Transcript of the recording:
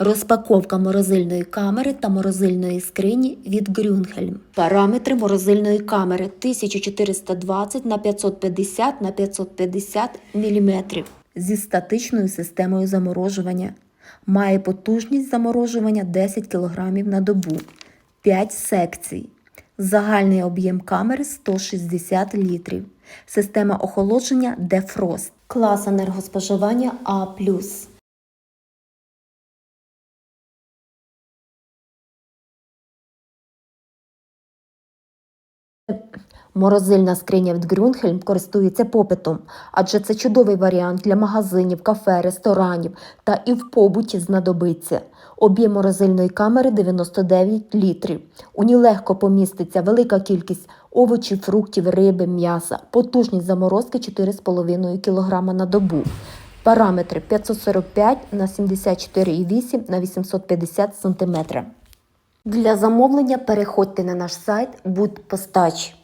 Розпаковка морозильної камери та морозильної скрині від Грюнхельм. Параметри морозильної камери 1420 на 550 на 550 мм зі статичною системою заморожування. Має потужність заморожування 10 кг на добу, 5 секцій. Загальний об'єм камери 160 літрів. Система охолодження Defrost. Клас енергоспоживання А+. Морозильна скриня від Грюнхельм користується попитом, адже це чудовий варіант для магазинів, кафе, ресторанів та і в побуті знадобиться. Об'єм морозильної камери 99 літрів. У ній легко поміститься велика кількість овочів, фруктів, риби, м'яса, потужність заморозки 4,5 кг на добу. Параметри 545 на 74,8 на 850 см. Для замовлення переходьте на наш сайт Будпостач.